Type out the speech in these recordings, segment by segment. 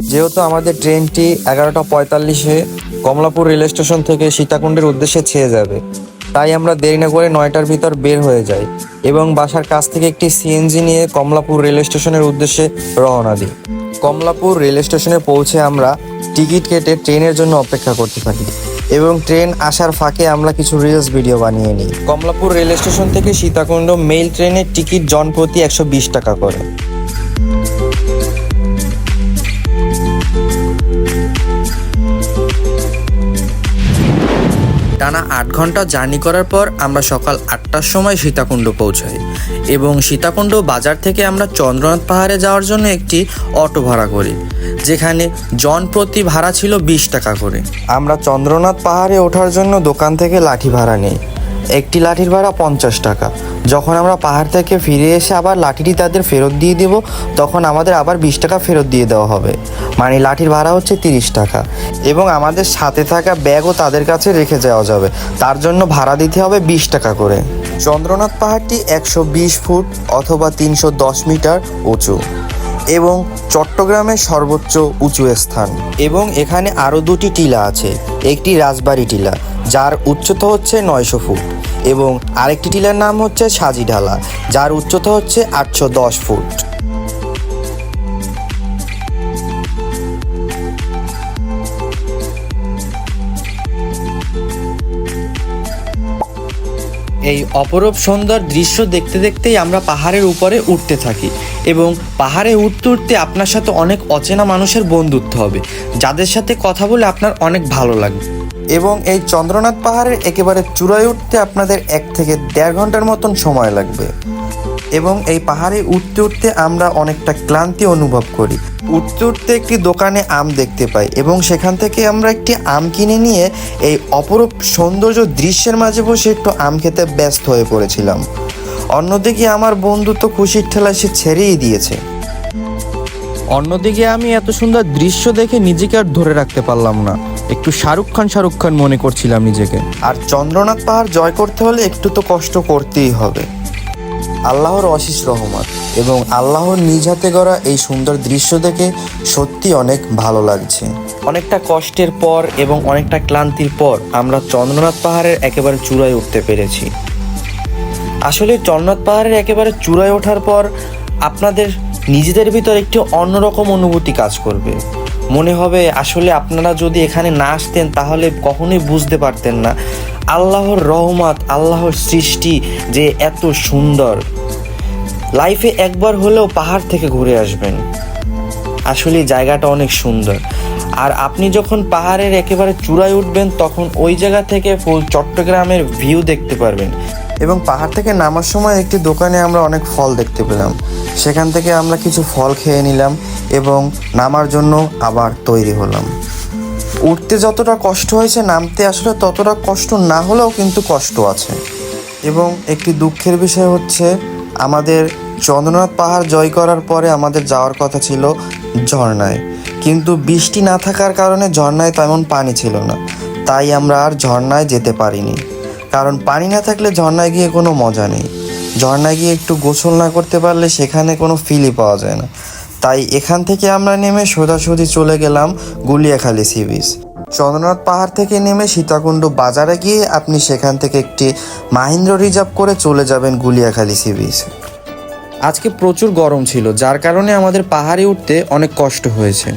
যেহেতু আমাদের ট্রেনটি এগারোটা পঁয়তাল্লিশে কমলাপুর রেল স্টেশন থেকে সীতাকুণ্ডের উদ্দেশ্যে ছেয়ে যাবে। তাই আমরা দেরি না করে নয়টার ভিতর বের হয়ে যাই এবং বাসার কাছ থেকে একটি সিএনজি নিয়ে কমলাপুর রেল স্টেশনের উদ্দেশ্যে রওনা দিই। কমলাপুর রেল স্টেশনে পৌঁছে আমরা টিকিট কেটে ট্রেনের জন্য অপেক্ষা করতে থাকি এবং ট্রেন আসার ফাঁকে আমরা কিছু রিলস ভিডিও বানিয়ে নিই। কমলাপুর রেল স্টেশন থেকে সীতাকুণ্ড মেইল ট্রেনের টিকিট জন প্রতি একশো বিশ টাকা করে। টানা আট ঘণ্টা জার্নি করার পর আমরা সকাল আটটার সময় সীতাকুণ্ড পৌঁছাই। এবং সীতাকুণ্ড বাজার থেকে আমরা চন্দ্রনাথ পাহাড়ে যাওয়ার জন্য একটি অটো ভাড়া করি, যেখানে জন প্রতি ভাড়া ছিল বিশ টাকা করে। আমরা চন্দ্রনাথ পাহাড়ে ওঠার জন্য দোকান থেকে লাঠি ভাড়া নিই। একটি লাঠির ভাড়া পঞ্চাশ টাকা। যখন আমরা পাহাড় থেকে ফিরে এসে আবার লাঠিটি তাদের ফেরত দিয়ে দেব, তখন আমাদের আবার বিশ টাকা ফেরত দিয়ে দেওয়া হবে। মানে লাঠির ভাড়া হচ্ছে তিরিশ টাকা। এবং আমাদের সাথে থাকা ব্যাগও তাদের কাছে রেখে যাওয়া যাবে। তার জন্য ভাড়া দিতে হবে বিশ টাকা করে। চন্দ্রনাথ পাহাড়টি একশো বিশ ফুট অথবা তিনশো দশ মিটার উঁচু। এবং চট্টগ্রামের সর্বোচ্চ উঁচু স্থান। এবং এখানে আরও দুটি টিলা আছে, একটি রাজবাড়ি টিলা, যার উচ্চতা হচ্ছে নয়শো ফুট, এবং আরেকটি টিলার নাম হচ্ছে সাজিঢালা যার উচ্চতা হচ্ছে আটশো দশ ফুট। এই অপরূপ সুন্দর দৃশ্য দেখতে দেখতেই আমরা পাহাড়ের উপরে উঠতে থাকি এবং পাহাড়ে উঠতে উঠতে আপনার সাথে অনেক অচেনা মানুষের বন্ধুত্ব হবে, যাদের সাথে কথা বলে আপনার অনেক ভালো লাগবে। এবং এই চন্দ্রনাথ পাহাড়ের একেবারে চূড়ায় উঠতে আপনাদের এক থেকে দেড় ঘণ্টার মতন সময় লাগবে। এবং এই পাহাড়ে উঠতে উঠতে আমরা অনেকটা ক্লান্তি অনুভব করি। উঠতে উঠতে একটি দোকানে আম দেখতে পাই এবং সেখান থেকে আমরা একটি আম কিনে নিয়ে এই অপরূপ সৌন্দর্য দৃশ্যের মাঝে বসে একটু আম খেতে ব্যস্ত হয়ে পড়েছিলাম। অন্যদিকে আমার বন্ধু তো খুশির ঠেলায় সে ছেড়েই দিয়েছে। অন্যদিকে আমি এত সুন্দর দৃশ্য দেখে নিজেকে আর ধরে রাখতে পারলাম না। একটু শাহরুখ খান শাহরুখ খান মনে করছিলাম নিজেকে। আর চন্দ্রনাথ পাহাড় জয় করতে হলে একটু তো কষ্ট করতেই হবে। আল্লাহর অশিস রহমত এবং আল্লাহর নিজ হাতে গড়া এই সুন্দর দৃশ্য দেখে সত্যি অনেক ভালো লাগছে। অনেকটা কষ্টের পর এবং অনেকটা ক্লান্তির পর আমরা চন্দ্রনাথ পাহাড়ের একেবারে চূড়ায় উঠতে পেরেছি। আসলে চন্দ্রনাথ পাহাড়ের একেবারে চূড়ায় ওঠার পর আপনাদের নিজেদের ভিতর একটি অন্যরকম অনুভূতি কাজ করবে। মনে হবে আসলে আপনারা যদি এখানে না আসতেন তাহলে কখনোই বুঝতে পারতেন না। আল্লাহর রহমত, আল্লাহর সৃষ্টি যে এত সুন্দর। লাইফে একবার হলেও পাহাড় থেকে ঘুরে আসবেন। আসলে জায়গাটা অনেক সুন্দর। আর আপনি যখন পাহাড়ের একেবারে চূড়ায় উঠবেন তখন ওই জায়গা থেকে ফুল চট্টগ্রামের ভিউ দেখতে পারবেন। এবং পাহাড় থেকে নামার সময় একটি দোকানে আমরা অনেক ফল দেখতে পেলাম। সেখান থেকে আমরা কিছু ফল খেয়ে নিলাম এবং নামার জন্য আবার তৈরি হলাম। উঠতে যতটা কষ্ট হয়েছে, নামতে আসলে ততটা কষ্ট না হলেও কিন্তু কষ্ট আছে। এবং একটি দুঃখের বিষয় হচ্ছে, আমাদের চন্দ্রনাথ পাহাড় জয় করার পরে আমাদের যাওয়ার কথা ছিল ঝর্ণায়। কিন্তু বৃষ্টি না থাকার কারণে ঝর্ণায় তেমন পানি ছিল না। তাই আমরা আর ঝর্ণায় যেতে পারিনি। কারণ পানি না থাকলে ঝর্ণায় গিয়ে কোনো মজা নেই। ঝর্ণায় গিয়ে একটু গোসল না করতে পারলে সেখানে কোনো ফিলই পাওয়া যায় না। তাই এখান থেকে আমরা নেমে সোজাসুজি চলে গেলাম গুলিয়াখালি সি বিচ। চন্দ্রনাথ পাহাড় থেকে নেমে সীতাকুণ্ড বাজারে গিয়ে আপনি সেখান থেকে একটি মাহিন্দ্র রিজার্ভ করে চলে যাবেন গুলিয়াখালি সি বিচ। আজকে প্রচুর গরম ছিল, যার কারণে আমাদের পাহাড়ে উঠতে অনেক কষ্ট হয়েছে।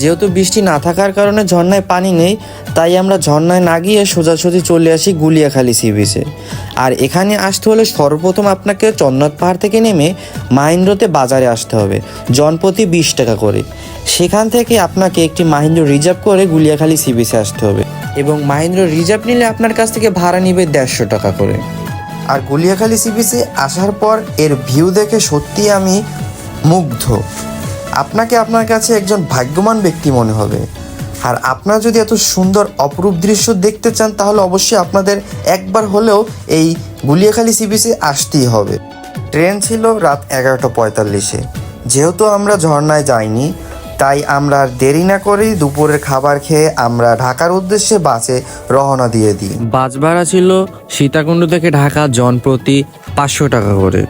যেহেতু বৃষ্টি না থাকার কারণে ঝর্ণায় পানি নেই, তাই আমরা ঝর্ণায় না গিয়ে সোজাসুজি চলে আসি গুলিয়াখালী সি বিচে আর এখানে আসতে হলে সর্বপ্রথম আপনাকে চন্দ্রনাথ পাহাড় থেকে নেমে মাহিন্দ্রতে বাজারে আসতে হবে, জনপ্রতি বিশ টাকা করে। সেখান থেকে আপনাকে একটি মাহিন্দ্র রিজার্ভ করে গুলিয়াখালী সি বিচে আসতে হবে এবং মাহিন্দ্র রিজার্ভ নিলে আপনার কাছ থেকে ভাড়া নিবে দেড়শো টাকা করে। আর গুলিয়াখালী সি বিচে আসার পর এর ভিউ দেখে সত্যি আমি মুগ্ধ। আপনাকে আপনার কাছে একজন ভাগ্যবান ব্যক্তি মনে হবে। আর আপনারা যদি এত সুন্দর অপরূপ দৃশ্য দেখতে চান, তাহলে অবশ্যই আপনাদের একবার হলেও এই গুলিয়াখালী সি বিচে আসতেই হবে। ট্রেন ছিল রাত এগারোটা পঁয়তাল্লিশে। যেহেতু আমরা ঝর্ণায় যাইনি, তাই আমরা আর দেরি না করেই দুপুরের খাবার খেয়ে আমরা ঢাকার উদ্দেশ্যে বাসে রওনা দিয়ে দিই। বাস ভাড়া ছিল সীতাকুণ্ড থেকে ঢাকা জনপ্রতি পাঁচশো টাকা করে।